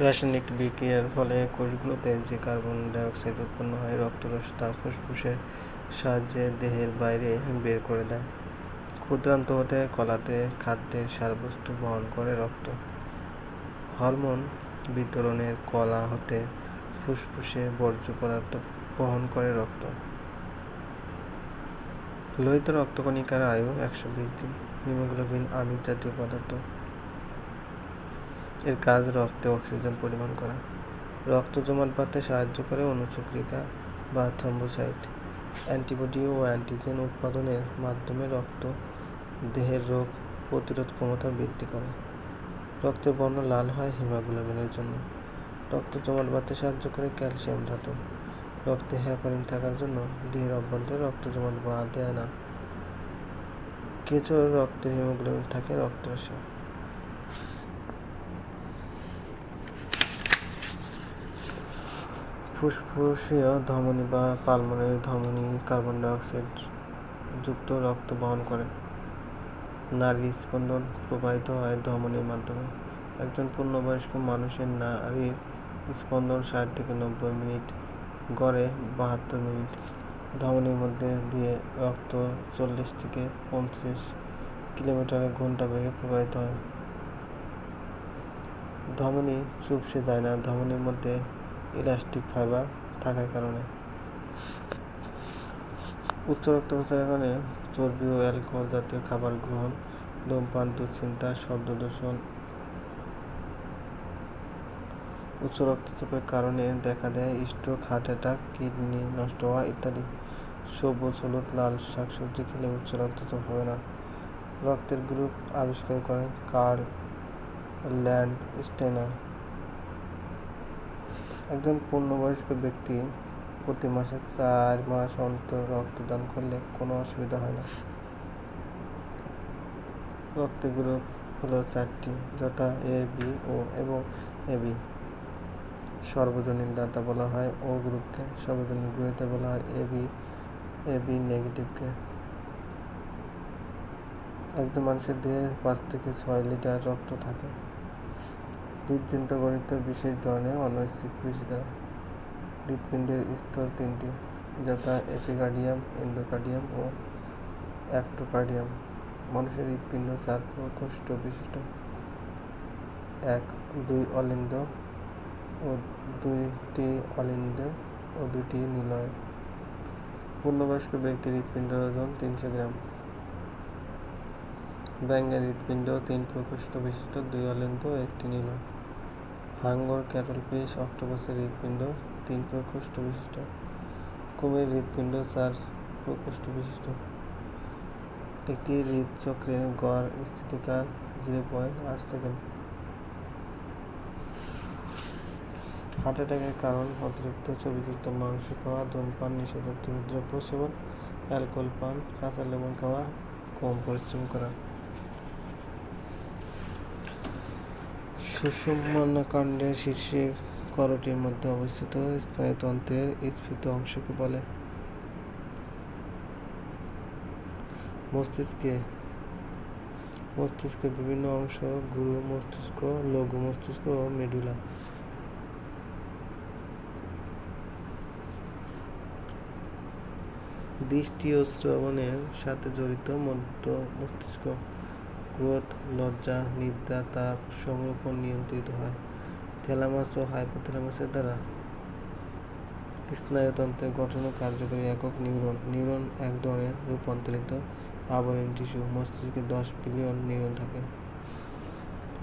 রাসায়নিক বিক্রিয়ার ফলে কোষগুলোতে যে কার্বন ডাইঅক্সাইড উৎপন্ন হয়, রক্তরস তা ফুসফুসের সাহায্যে দেহের বাইরে বের করে দেয়। ক্ষুদ্রান্ত হতে কলাতে খাদ্যের সারবস্তু বহন করে রক্ত। হরমোন বিতরণের কলা হতে ফুসফুসে বর্জ্য পদার্থ বহন করে রক্ত। লোহিত রক্তকণিকার আয়ু একশো বিশ দিন। হিমোগ্লোবিন, আমিষ জাতীয় পদার্থ এর কাজ রক্তে অক্সিজেন পরিমাণ করা। রক্ত জমাট বাঁধতে সাহায্য করে অনুচক্রিকা বা থ্রম্বোসাইট। অ্যান্টিবডি ও অ্যান্টিজেন উৎপাদনের মাধ্যমে রক্ত দেহের রোগ প্রতিরোধ ক্ষমতা বৃদ্ধি করে। রক্তের বর্ণ লাল হয় হিমোগ্লোবিনের জন্য। রক্ত জমাট বাঁধতে সাহায্য করে ক্যালসিয়াম ধাতু। রক্তে হ্যাপারিন থাকার জন্য দেহের অভ্যন্তরে রক্ত জমাট বাঁধ বাঁধে না। কেঁচোর রক্তে হিমোগ্লোবিন থাকে রক্তরসে। ফুসফুসীয় ধমনী বা পালমোনারি ধমনী কার্বন ডাইঅক্সাইড যুক্ত রক্ত বহন করে। নারীর স্পন্দন প্রবাহিত হয় ধমনীর মাধ্যমে। একজন পূর্ণবয়স্ক মানুষের নারীর স্পন্দন ষাট থেকে নব্বই মিনিট, গড়ে বাহাত্তর মিনিট। ধমনীর মধ্যে দিয়ে রক্ত চল্লিশ থেকে পঞ্চাশ কিলোমিটার ঘণ্টা বেগে প্রবাহিত হয়। ধমনী চুপসে যায় না। ধমনীর মধ্যে ইলাস্টিক ফাইবার থাকার কারণে। উচ্চ রক্তপ্রচারের কারণে চর্বি ও অ্যালকোহল জাতীয় খাবার গ্রহণ, ধূমপান, দুশ্চিন্তা শব্দ দূষণ উচ্চ রক্তচাপের কারণে দেখা দেয় স্ট্রোক হার্ট অ্যাটাক কিডনি নষ্ট হওয়া ইত্যাদি। সবুজ, হলুদ, লাল শাকসবজি খেলে উচ্চ রক্তচাপ হবে না। রক্তের গ্রুপ আবিষ্কার করেন কার্ল ল্যান্ড স্টেনার একজন পূর্ণবয়স্ক ব্যক্তি প্রতি মাসে চার মাস অন্তর রক্তদান করলে কোনো অসুবিধা হয় না। রক্তের গ্রুপ হলো চারটি, যথা এ বি ও এবং এ বি সর্বজনীন দাতা বলা হয় ও গ্রুপকে সর্বজনীন গ্রহীতা বলা হয় এ বি এ বি নেগেটিভকে একজন মানুষের দেহে পাঁচ থেকে ছয় লিটার রক্ত থাকে। হৃদযন্ত্র গঠিত বিশেষ ধরনের অনৈচ্ছিক পেশি দ্বারা হৃৎপিণ্ডের স্তর তিনটি যথা এপিকার্ডিয়াম, এন্ডোকার্ডিয়াম ও অ্যাক্টোকার্ডিয়াম। মানুষের হৃৎপিণ্ড চার প্রকোষ্ঠ বিশিষ্ট। এক, দুই অলিন্দ ও দুইটি অলিন্দে ও দুটি নিলয়। পূর্ণবয়স্ক ব্যক্তির হৃৎপিণ্ডের ওজন তিনশো গ্রাম। ব্যাঙ্গের হৃৎপিণ্ড, তিন প্রকোষ্ঠ বিশিষ্ট, দুই অলিন্দ একটি নিলয় হাঙ্গর ক্যাটল ফিশ অক্টোপাসের হৃৎপিণ্ড, তিন প্রকোষ্ঠ বিশিষ্ট। কুমির হৃৎপিণ্ড, চার প্রকোষ্ঠ বিশিষ্ট। একটি হৃদচক্রের গড় স্থিতিকাল জিরো পয়েন্ট আট সেকেন্ড হার্ট অ্যাটাকের কারণ, অতিরিক্ত চর্বিযুক্ত মাংস খাওয়া, ধূমপান, নিষেধাজ্ঞ দ্রব্য সেবন অ্যালকোহল পান, কাঁচা লেবুন খাওয়া, কম পরিশ্রম করা। সুষুম্নাকাণ্ডের শীর্ষে করটির মধ্যে অবস্থিত স্নায়ুতন্ত্রের স্ফীত অংশকে বলে। মস্তিষ্কে, মস্তিষ্কের বিভিন্ন অংশ, গুরু মস্তিষ্ক, লঘু মস্তিষ্ক ও মেডুলা। দৃষ্টি ও শ্রবণের সাথে জড়িত মধ্য মস্তিষ্ক। ক্রোধ, লজ্জা, নিদ্রা, তাপ সংরক্ষণ নিয়ন্ত্রিত হয়। থ্যালামাস ও হাইপোথ্যালামাসের দ্বারা স্নায়ুতন্ত্রের গঠন কার্যকরী একক নিউরন। নিউরন এক ধরনের রূপান্তরিত আবরণ টিস্যু। মস্তিষ্কে দশ বিলিয়ন নিউরন থাকে।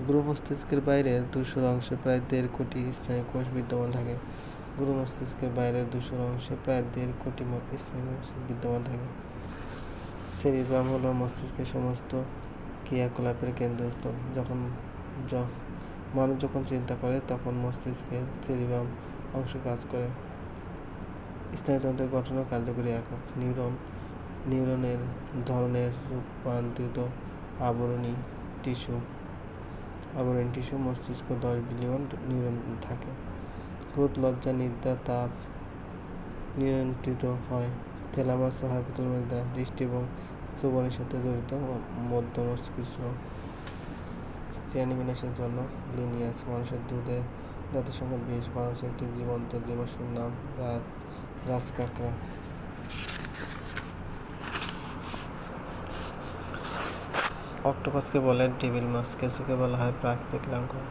গুরু মস্তিষ্কের বাইরের দুশোর অংশে প্রায় দেড় কোটি স্নায়ু কোষ বিদ্যমান থাকে। গুরু মস্তিষ্কের বাইরের দুশোর অংশে প্রায় দেড় কোটি স্নায়ু বিদ্যমান থাকে। সেরিব্রাম হলো মস্তিষ্কের সমস্ত ক্রিয়াকলাপের কেন্দ্রস্থল যখন মানুষ যখন চিন্তা করে, তখন মস্তিষ্কের সেরিব্রাম অংশ কাজ করে। স্নায়ুতন্ত্রের গঠন কার্যকরী একক। নিউরন, নিউরনের ধরনের রূপান্তরিত আবরণী টিস্যু। আবরণী টিস্যু মস্তিষ্ক দশ বিলিয়ন নিউরন থাকে। ক্রোধ, লজ্জা, নিদ্রা, তাপ নিয়ন্ত্রিত হয়। থ্যালামাস ও হাইপোথ্যালামাস দ্বারা দৃষ্টি এবং শ্রবণের সাথে জড়িত মধ্য মস্তিষ্ক জন্য লিনিয়াস মানুষের দুধে জাতিসংঘের বিশ বাংলাদেশের একটি জীবন্ত জীবাশ্মের নাম রাজ রাজকাঁকড়া অক্টোপাসকে বলে ডেভিল মাছ কেঁচুকে বলা হয় প্রাকৃতিক লাঙ্গল।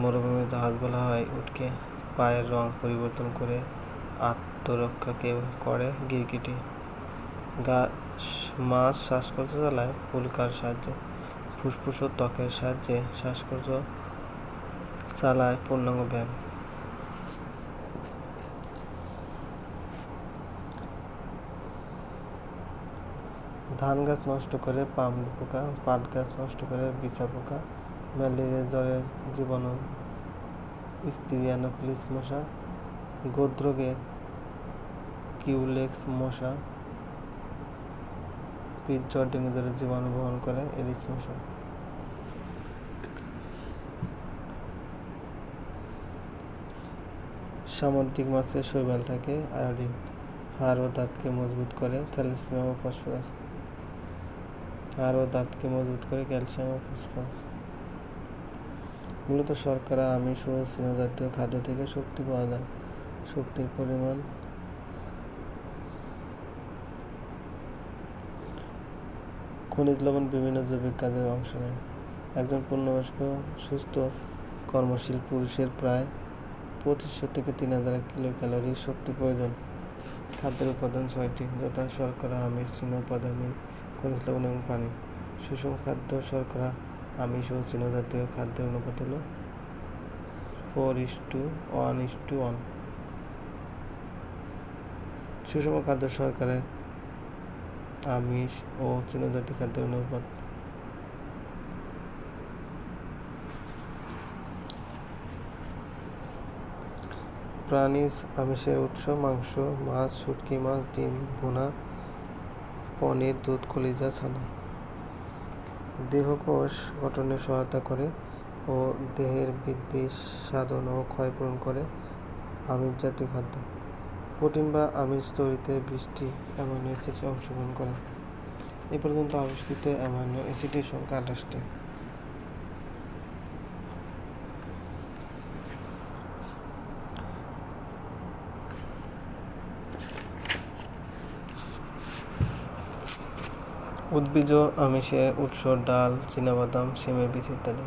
মরুভূমির জাহাজ বলা হয় উটকে, পায়ের রং পরিবর্তন করে আত্মরক্ষাকে করে গিরগিটি। গা মাছ শ্বাসকর্য চালায় ফুলকার সাহায্যে, ফুসফুস ও ত্বকের সাহায্যে শ্বাসকর্য চালায় পূর্ণাঙ্গ ব্যায়াম। ধান গাছ নষ্ট করে পামড়ি পোকা, পাট গাছ নষ্ট করে বিছা পোকা, ম্যালেরিয়া, জ্বরের জীবাণু স্টিরিয়ানোফিলিস মশা, গোদ্রোগের কিউলেক্স মশা পিঠ জ্বর ডেঙ্গু জ্বরের জীবাণু বহন করে এডিস মশা সামুদ্রিক মাছের শৈবাল থাকে, আয়োডিন, হাড় ও দাঁতকে মজবুত করে থ্যালাসেমিয়া ও ফসফরাস। হাড় ও দাঁতকে মজবুত করে ক্যালসিয়াম ও ফসফরাস। মূলত শর্করা, আমিষ ও স্নেহজাতীয় খাদ্য থেকে শক্তি পাওয়া যায়। শক্তির পরিমাণ খনিজ লবণ বিভিন্ন জৈবিক কাজে অংশ নেয়। একজন পূর্ণবয়স্ক, সুস্থ, কর্মশীল পুরুষের প্রায় পঁচিশশো থেকে তিন হাজার কিলো ক্যালোরি শক্তি প্রয়োজন। খাদ্যের উপাদান ছয়টি, যথা শর্করা, আমিষ চিহ্ন উপাদান খনিজ লবণ এবং পানি। সুষম খাদ্য, শর্করা, আমিষ ও চিহ্নজাতীয় খাদ্যের অনুপাত হলো four is to one is to one. সুষম খাদ্য শর্করা আমিষ ও চিহ্নজাতীয় খাদ্যের অনুপাত। প্রাণীজ আমিষের উৎস মাংস, মাছ, শুটকি, মাছ, ডিম, ভুনা, পনির, দুধ, কলিজা, ছানা। দেহকোষ গঠনে সহায়তা করে ও দেহের বৃদ্ধি সাধন ও ক্ষয়পূরণ করে আমিষ জাতীয় খাদ্য। প্রোটিন বা আমিষ তৈরিতে বৃষ্টি, অ্যামাইনো অ্যাসিড অংশগ্রহণ করে এ পর্যন্ত আবিষ্কৃত অ্যামাইনো অ্যাসিডের সংখ্যা আঠাশটি। উদ্ভিজ আমিষের উৎস ডাল, চীনাবাদাম, শিমের বীজ ইত্যাদি।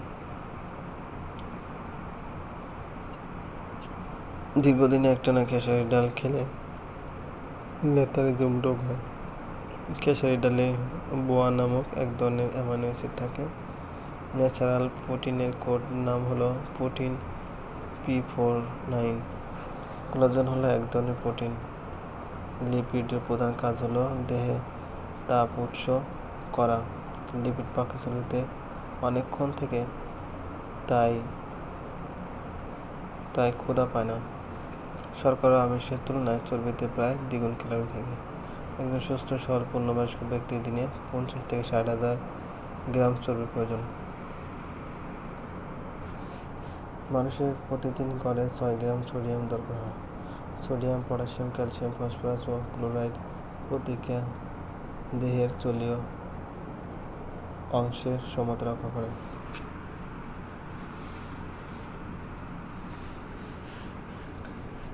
দীর্ঘদিনে একটানা খেসারি ডাল খেলে। নেতারিজম রোগ হয়। খেসারি ডালে বোয়া নামক এক ধরনের অ্যামাইনো অ্যাসিড থাকে। ন্যাচারাল প্রোটিনের কোড নাম হলো protein P four nine collagen হলো এক ধরনের প্রোটিন লিপিডের প্রধান কাজ হলো দেহে তাপ উৎস করা। লিপিড পাকস্থলীতে অনেকক্ষণ থেকে তাই তাই ক্ষুধা পায় না। শর্করা আমিষের তুলনায় চর্বিতে প্রায় দ্বিগুণ ক্যালোরি থাকে। একজন সুস্থ সবল পূর্ণবয়স্ক ব্যক্তির দিনে পঞ্চাশ থেকে ষাট হাজার গ্রাম চর্বির প্রয়োজন। মানুষের প্রতিদিন গড়ে ছয় গ্রাম সোডিয়াম দরকার হয়। সোডিয়াম, পটাশিয়াম, ক্যালসিয়াম, ফসফরাস ও ক্লোরাইড প্রতিক্রিয়া দেহের জলীয় অংশের সমতা রক্ষা করে।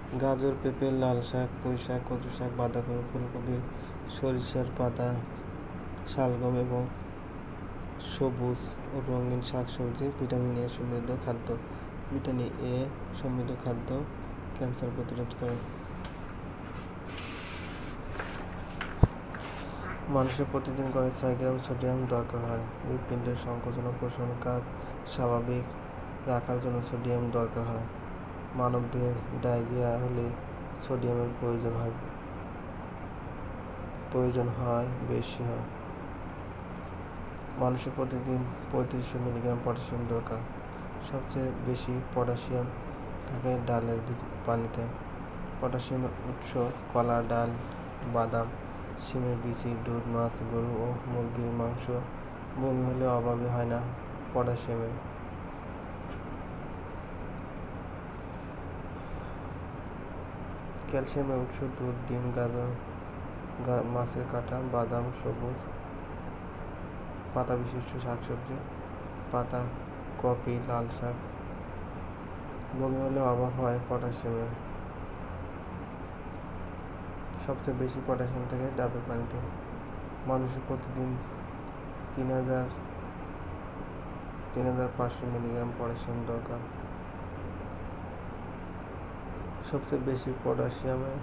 গাজর, পেঁপে, লাল শাক, পুঁই শাক কচু শাক, বাঁধাকপি, ফুলকপি, সরিষার পাতা, শালগম এবং সবুজ ও রঙিন শাকসবজি, ভিটামিন এ সমৃদ্ধ খাদ্য। ভিটামিন এ সমৃদ্ধ খাদ্য ক্যান্সার প্রতিরোধ করে। মানুষের প্রতিদিন করে ছয় গ্রাম সোডিয়াম দরকার হয়। হৃৎপিণ্ডের সংকোচন ও কাজ স্বাভাবিক রাখার জন্য সোডিয়াম দরকার হয়। মানবদেহের ডায়রিয়া হলে সোডিয়ামের প্রয়োজন হয় প্রয়োজন হয় বেশি হয়। মানুষের প্রতিদিন পঁয়ত্রিশশো মিলিগ্রাম পটাশিয়াম দরকার। সবচেয়ে বেশি পটাশিয়াম থাকে ডালের পানিতে। পটাশিয়ামের উৎস কলা, ডাল, বাদাম, শিমের বিচি দুধ, মাছ, গরু ও মুরগির মাংস। বমি হলে অভাবে হয় না পটাশিয়ামের। ক্যালসিয়ামের উৎস দুধ, ডিম, গাজর মাছের কাঁটা, বাদাম, সবুজ, পাতা বিশিষ্ট শাকসবজি, পাতা, কপি, লাল শাক। বমি হলে অভাব হয় পটাশিয়ামের। সবচেয়ে বেশি পটাশিয়াম থাকে ডাবের পানিতে। মানুষের প্রতিদিন তিন হাজার তিন হাজার পাঁচশো মিলিগ্রাম পটাশিয়াম দরকার। সবচেয়ে বেশি পটাশিয়ামে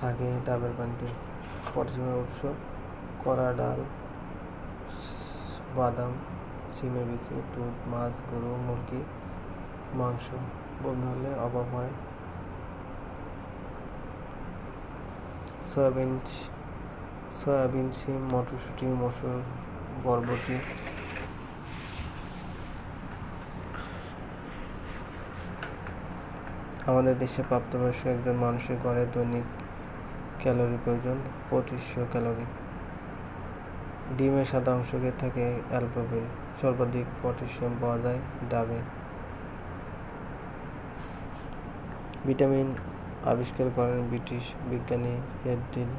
থাকে ডাবের পানিতে। পটাশিয়ামের উৎস কড়া ডাল, বাদাম, সিমের বিচি দুধ, মাছ, গরু, মুরগি, মাংস। বমি হলে অভাব হয়। সয়াবিন সয়াবিন শিম মটরশুঁটি, মসুর, বরবটি আমাদের দেশে প্রাপ্তবয়স্ক একজন মানুষের গড়ে দৈনিক ক্যালোরি প্রয়োজন পঁচিশশো ক্যালোরি। ডিমের সাদা অংশকে থাকে অ্যালবুমিন সর্বাধিক পটাশিয়াম পাওয়া যায় ডাবে। ভিটামিন আবিষ্কার করেন ব্রিটিশ বিজ্ঞানী হেডরিল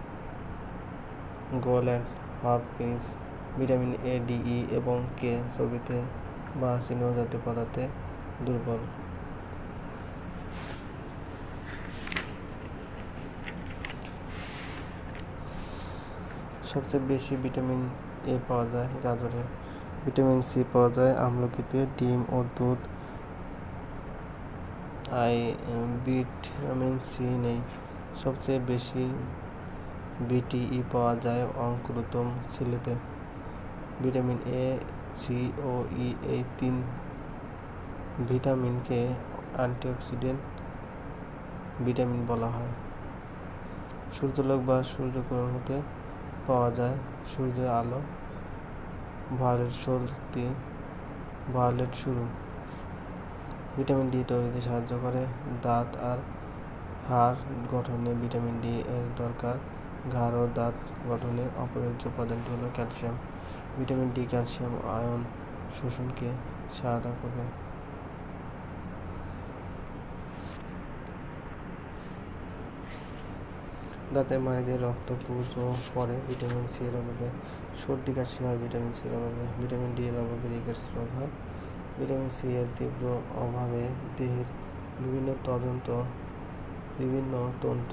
Gowland, Hopkins. Vitamin A, D, E এবং কে ছবিতে বা স্নেহ জাতীয় পদার্থে দুর্বল। সবচেয়ে বেশি ভিটামিন এ পাওয়া যায়, গাজরে। ভিটামিন সি পাওয়া যায়, আমলকিতে ডিম ও দুধ। আই ভিটামিন সি নেই। সবচেয়ে বেশি বিটিই পাওয়া যায় অঙ্কুরোত্তম ছেলেতে। ভিটামিন এ, সি ও ই এই তিন ভিটামিনকে অ্যান্টিঅক্সিডেন্ট ভিটামিন বলা হয়। সূর্যলোক বা সূর্যকিরণ হতে পাওয়া যায়। সূর্যের আলো ভায়োলেট শক্তি ভায়োলেট শুরু। ভিটামিন ডি তৈরিতে সাহায্য করে। দাঁত আর হাড় গঠনে ভিটামিন ডি এর দরকার। ঘাড় ও দাঁত গঠনের অপরিহার্য উপাদানটি হলো calcium vitamin D calcium ion শোষণকে সহায়তা করবে। দাঁতের মাড়ি দিয়ে রক্ত পুষ পরে ভিটামিন সি এর অভাবে সর্দি, কাশি হয়, ভিটামিন সি এর অভাবে, ভিটামিন ডি এর অভাবে রিকেটস রোগ হয়। ভিটামিন সি এর তীব্র অভাবে দেহের বিভিন্ন তদন্ত, বিভিন্ন তন্তু